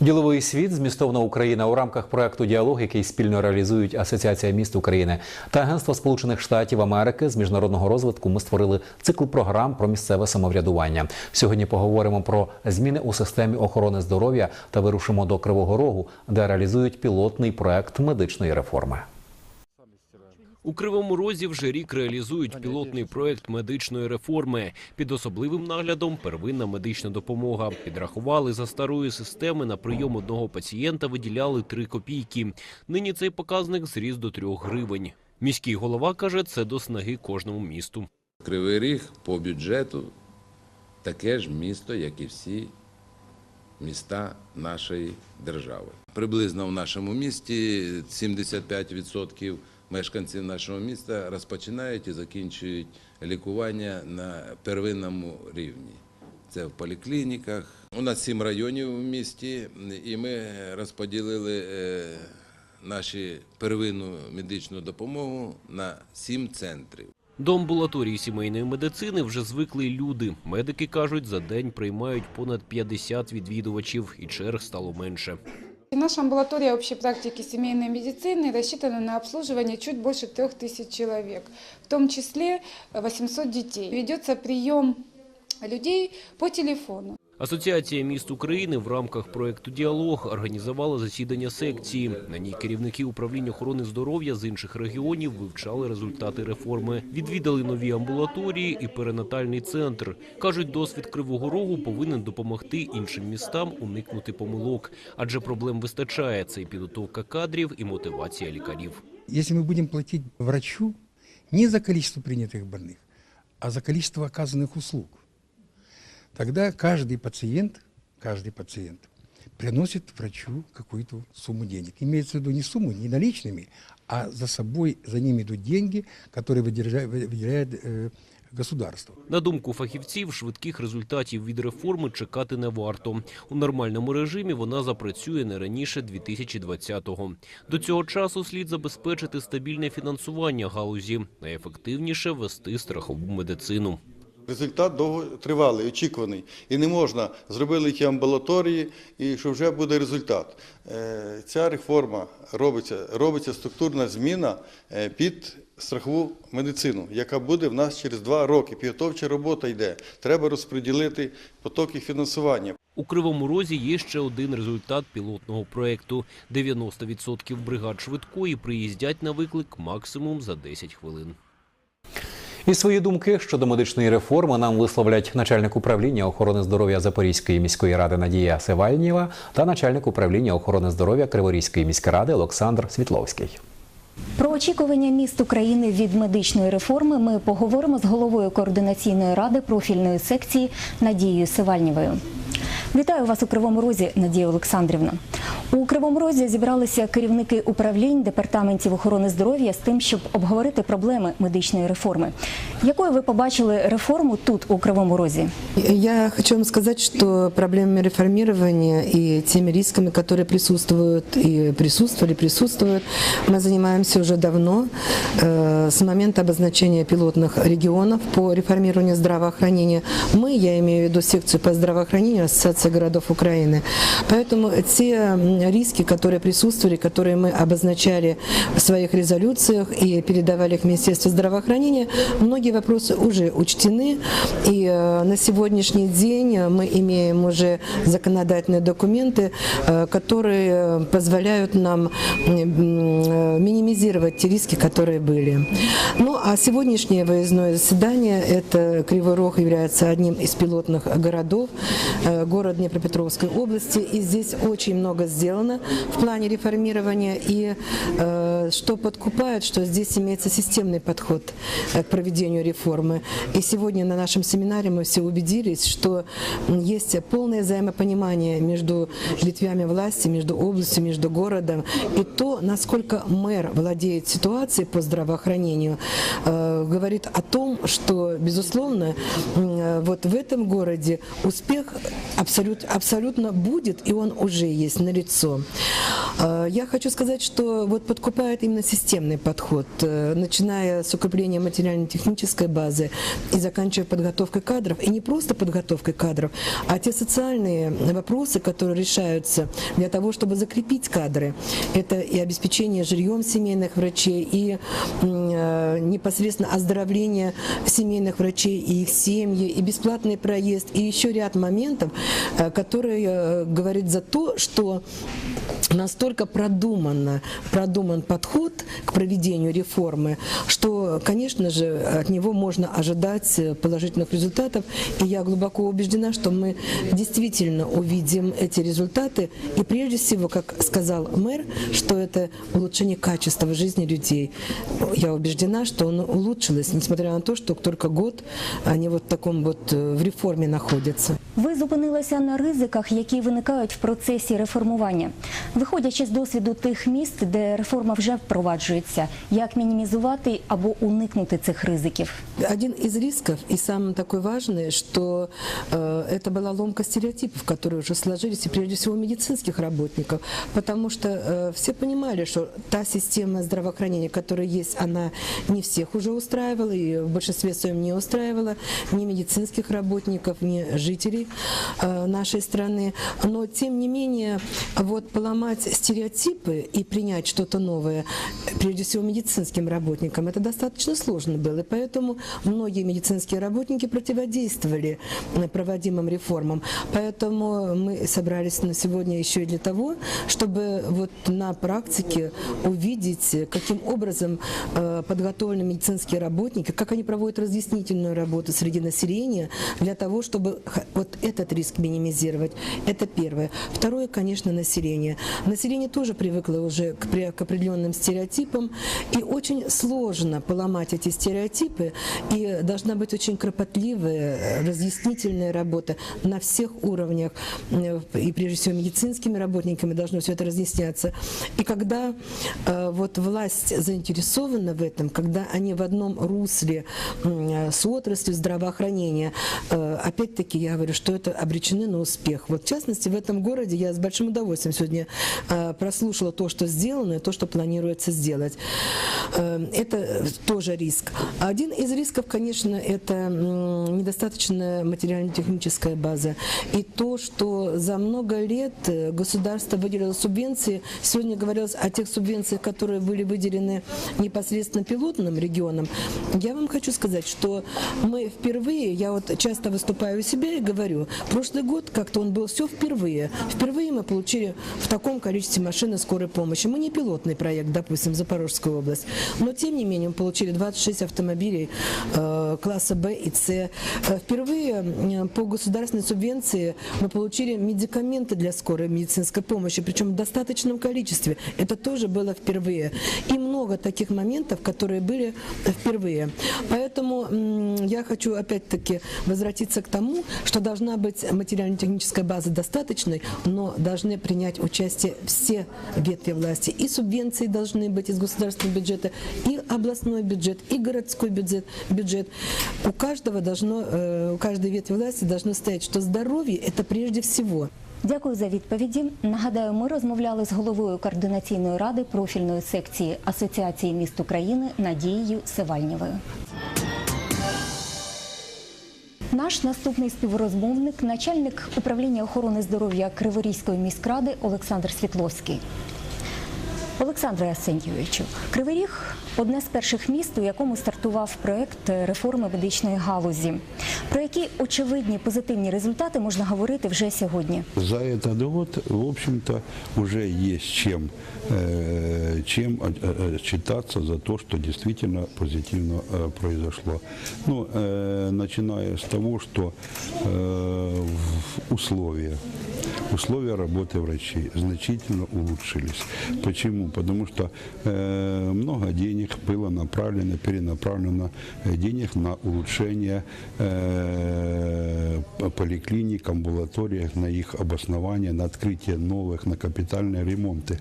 Діловий світ змістовна Україна у рамках проекту діалог, який спільно реалізують Асоціація міст України та Агентство Сполучених Штатів Америки з міжнародного розвитку. Ми створили цикл програм про місцеве самоврядування. Сьогодні поговоримо про зміни у системі охорони здоров'я та вирушимо до Кривого Рогу, де реалізують пілотний проект медичної реформи. У Кривому Розі вже рік реалізують пілотний проект медичної реформи. Під особливим наглядом первинна медична допомога. Підрахували за старої системи на прийом одного пацієнта виділяли 3 копійки. Нині цей показник зріс до 3 гривень. Міський голова каже, це до снаги кожному місту. Кривий Ріг по бюджету таке ж місто, як і всі міста нашої держави. Приблизно в нашому місті 75% мешканців нашого міста розпочинають і закінчують лікування на первинному рівні. Це в поліклініках. У нас сім районів в місті, і ми розподілили е, нашу первинну медичну допомогу на сім центрів. До амбулаторії сімейної медицини вже звикли люди. Медики кажуть, за день приймають понад 50 відвідувачів, і черг стало менше. Наша амбулатория общей практики семейной медицины рассчитана на обслуживание чуть больше трех тысяч человек, в том числе 800 детей. Ведется прием людей по телефону. Асоціація міст України в рамках проекту Діалог організувала засідання секції. На ній керівники управління охорони здоров'я з інших регіонів вивчали результати реформи. Відвідали нові амбулаторії і перинатальний центр. кажуть, досвід Кривого Рогу повинен допомогти іншим містам уникнути помилок, адже проблем вистачає. Це і підготовка кадрів і мотивація лікарів. Если мы будем платить врачу не за количество принятых больных, а за количество оказанных услуг, тогда каждый пациент, каждый пациент приносит врачу какую-то сумму денег. Имеется в виду не сумму, не наличными, а за собой, за ними идут деньги, которые выдержа- вы- выделяет э, государство. На думку фахівців, швидких результатів від реформи чекати не варто. У нормальному режимі вона запрацює не раніше 2020-го. До цього часу слід забезпечити стабільне фінансування галузі, найефективніше вести страхову медицину. Результат довготривалий, очікуваний. І не можна зробили ті амбулаторії, і що вже буде результат. Е, Ця реформа робиться, робиться структурна зміна е, під страхову медицину, яка буде в нас через два роки. Підготовча робота йде. Треба розподілити потоки фінансування. У Кривому Розі є ще один результат пілотного проекту. 90% бригад швидкої приїздять на виклик максимум за 10 хвилин. І свої думки щодо медичної реформи нам висловлять начальник управління охорони здоров'я Запорізької міської ради Надія Севальніва та начальник управління охорони здоров'я Криворізької міської ради Олександр Світловський. Про очікування міст України від медичної реформи ми поговоримо з головою координаційної ради профільної секції Надією Сивальнєвою. Вітаю вас у Кривому Розі, Надія Олександрівна. У Кривому Розі зібралися керівники управлінь департаментів охорони здоров'я з тим, щоб обговорити проблеми медичної реформи. Якою ви побачили реформу тут, у Кривому Розі? Я хочу вам сказать, что проблемами реформирования и теми рисками, которые присутствуют и присутствовали, присутствуют, мы занимаемся уже давно, э, с момента обозначения пилотных регионов по реформированию здравоохранения. Мы, я имею в виду секцию по здравоохранению Ассоциации городов Украины. Поэтому те м, риски, которые присутствовали, которые мы обозначали в своих резолюциях и передавали их в Министерство здравоохранения, многие вопросы уже учтены. И э, на сегодняшний день мы имеем уже законодательные документы, э, которые позволяют нам м, э, минимизировать те риски, которые были. Ну а сегодняшнее выездное заседание, это Кривой Рог является одним из пилотных городов, э, город Днепропетровской области. И здесь очень много сделано в плане реформирования. И э, что подкупает, что здесь имеется системный подход э, к проведению реформы. И сегодня на нашем семинаре мы все убедились, что есть полное взаимопонимание между ветвями власти, между областью, между городом. И то, насколько мэр владеет ситуацией по здравоохранению, э, говорит о том, что, безусловно, э, вот в этом городе успех абсолют, абсолютно будет, и он уже есть налицо. Я хочу сказать, что вот подкупает предполагает именно системный подход, э, начиная с укрепления материально-технической базы и заканчивая подготовкой кадров. И не просто подготовкой кадров, а те социальные вопросы, которые решаются для того, чтобы закрепить кадры. Это и обеспечение жильем семейных врачей, и м, э, непосредственно оздоровление семейных врачей и их семьи, и бесплатный проезд, и еще ряд моментов, э, которые э, говорят за то, что настолько продуманно, продуман подход к проведению реформы, что, конечно же, от него можно ожидать э, положительных результатов. И я глубоко убеждена, что мы действительно увидим эти результаты. И прежде всего, как сказал мэр, что это улучшение качества жизни людей. Я убеждена, что оно улучшилось, несмотря на то, что только год они вот в таком вот э, в реформе находятся. Ви зупинилися на ризиках, які виникають в процесі реформування. Виходячи з досвіду тих міст, де реформа вже впроваджується, як мінімізувати або уникнути цих ризиків? Один из рисков, и самый такой важный, что э, это была ломка стереотипов, которые уже сложились, и прежде всего медицинских работников, потому что э, все понимали, что та система здравоохранения, которая есть, она не всех уже устраивала, и в большинстве своем не устраивала ни медицинских работников, ни жителей э, нашей страны. Но, тем не менее, вот поломать стереотипы и принять что-то новое, прежде всего медицинским работникам, это достаточно сложно было. И поэтому многие медицинские работники противодействовали проводимым реформам. Поэтому мы собрались на сегодня еще и для того, чтобы вот на практике увидеть, каким образом э, подготовлены медицинские работники, как они проводят разъяснительную работу среди населения для того, чтобы вот этот риск минимизировать. Это первое. Второе, конечно, население. Население тоже привыкло уже к, к определенным стереотипам, и очень сложно поломать эти стереотипы, и должна быть очень кропотливая, э, разъяснительная работа на всех уровнях, э, и прежде всего медицинскими работниками должно все это разъясняться. И когда э, вот власть заинтересована в этом, когда они в одном русле э, с отраслью здравоохранения, э, опять-таки я говорю, что это обречены на успех. Вот в частности в этом городе я с большим удовольствием сегодня прослушала то, что сделано, и то, что планируется сделать. Э, Это тоже риск. Один из рисков, конечно, это недостаточная материально-техническая база. И то, что за много лет э, государство выделило субвенции, сегодня говорилось о тех субвенциях, которые были выделены непосредственно пилотным регионам. Я вам хочу сказать, что мы впервые, я вот часто выступаю у себя и говорю, прошлый год как-то он был все впервые. Впервые мы получили в таком количестве машины скорой помощи. Мы не пилотный проект, допустим, Запорожская область, но тем не менее мы получили 26 автомобилей э, класса Б и С. Э, Впервые э, по государственной субвенции мы получили медикаменты для скорой медицинской помощи, причем в достаточном количестве. Это тоже было впервые. И много таких моментов, которые были впервые. Поэтому я хочу опять-таки возвратиться к тому, что должна быть материально-техническая база достаточной, но должны принять участие все ветви власти. И субвенции должны быть из государственного бюджета, и областной бюджет, и городской бюджет. бюджет. У каждого должно, э, у каждой ветви власти должно стоять, что здоровье – это прежде всего. Дякую за відповіді. Нагадаю, ми розмовляли з головою координаційної ради профільної секції Асоціації міст України Надією Севальнєвою. Наш наступний співрозмовник, начальник управління охорони здоров'я Криворізької міськради Олександр Світловський. Олександре Асеньовичу, Кривий Ріг – одне з перших міст, у якому стартував проект реформи медичної галузі. Про які очевидні позитивні результати можна говорити вже сьогодні? За этот год, в общем-то, уже есть чем, э, чем э, э, считаться за то, что действительно позитивно э, произошло. Ну, э, начиная с того, что э, в- условия, условия работы врачей значительно улучшились. Почему? Потому что э, много денег было направлено, перенаправлено э, денег на улучшение э, п- поликлиник, амбулаториях, на их обоснование, на открытие новых, на капитальные ремонты.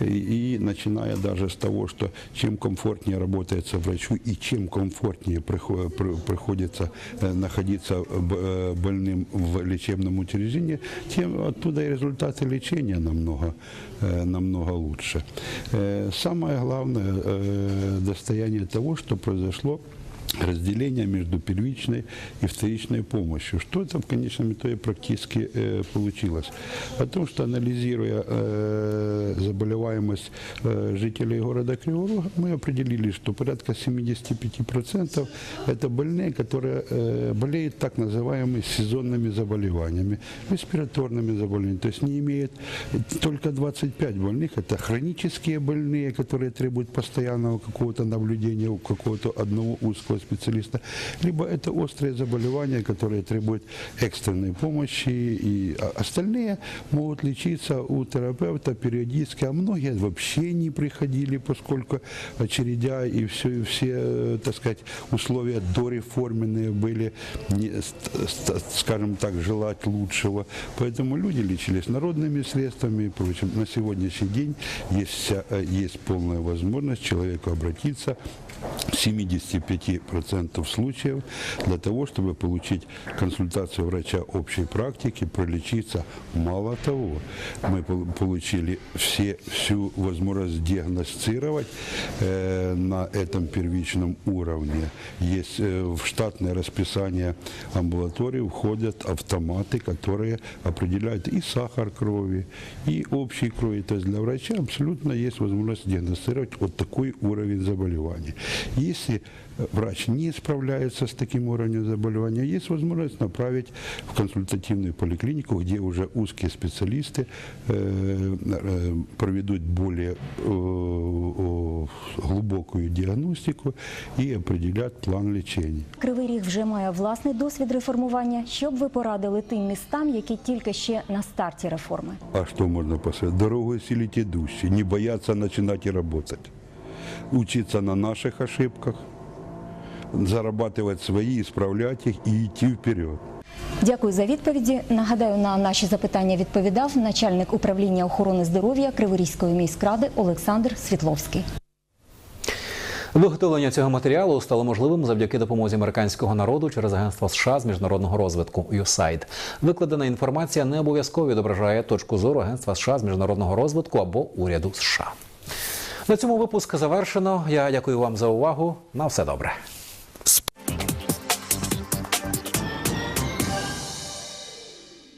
И, и начиная даже с того, что чем комфортнее работается врачу и чем комфортнее прихо- при- приходится э, находиться б- э, больным в лечебном учреждении, тем от оттуда и результаты лечения намного, э, намного лучше. Э, Самое главное э, достояние того, что произошло разделение между первичной и вторичной помощью. Что это в конечном итоге практически э, получилось? О том, что анализируя э, заболеваемость э, жителей города Кривого Рога, мы определили, что порядка 75% это больные, которые э, болеют так называемыми сезонными заболеваниями, респираторными заболеваниями, то есть не имеют только 25 больных, это хронические больные, которые требуют постоянного какого-то наблюдения у какого-то одного узкого специалиста, либо это острые заболевания, которые требуют экстренной помощи, и а, остальные могут лечиться у терапевта периодически, а многие вообще не приходили, поскольку очередя и все, все э, так сказать, условия дореформенные были, не, ст- ст- скажем так, желать лучшего. Поэтому люди лечились народными средствами и прочим. На сегодняшний день есть, вся, э, есть полная возможность человеку обратиться в 75% случаев для того, чтобы получить консультацию врача общей практики, пролечиться. Мало того, мы пол- получили все, всю возможность диагностировать э, на этом первичном уровне. Есть э, в штатное расписание амбулатории входят автоматы, которые определяют и сахар крови, и общей крови. То есть для врача абсолютно есть возможность диагностировать вот такой уровень заболевания. Если э, врач не справляется с таким уровнем заболевания, есть возможность направить в консультативную поликлинику, где уже узкие специалисты э, э, проведут более э, о, глубокую диагностику и определят план лечения. Кривий Ріг вже має власний досвід реформування. Що б ви порадили тим містам, які тільки ще на старті реформи? А что можно посоветовать? Дорогу осилить идущие, не бояться начинать и работать. Учиться на наших ошибках, зарабатывать свои, исправлять их и идти вперед. Дякую за відповіді. Нагадаю, на наші запитання відповідав начальник управління охорони здоров'я Криворізької міськради Олександр Світловський. Виготовлення цього матеріалу стало можливим завдяки допомозі американського народу через агентство США з міжнародного розвитку USAID. Викладена інформація не обов'язково відображає точку зору агентства США з міжнародного розвитку або уряду США. На цьому випуск завершено. Я дякую вам за увагу. На все добре.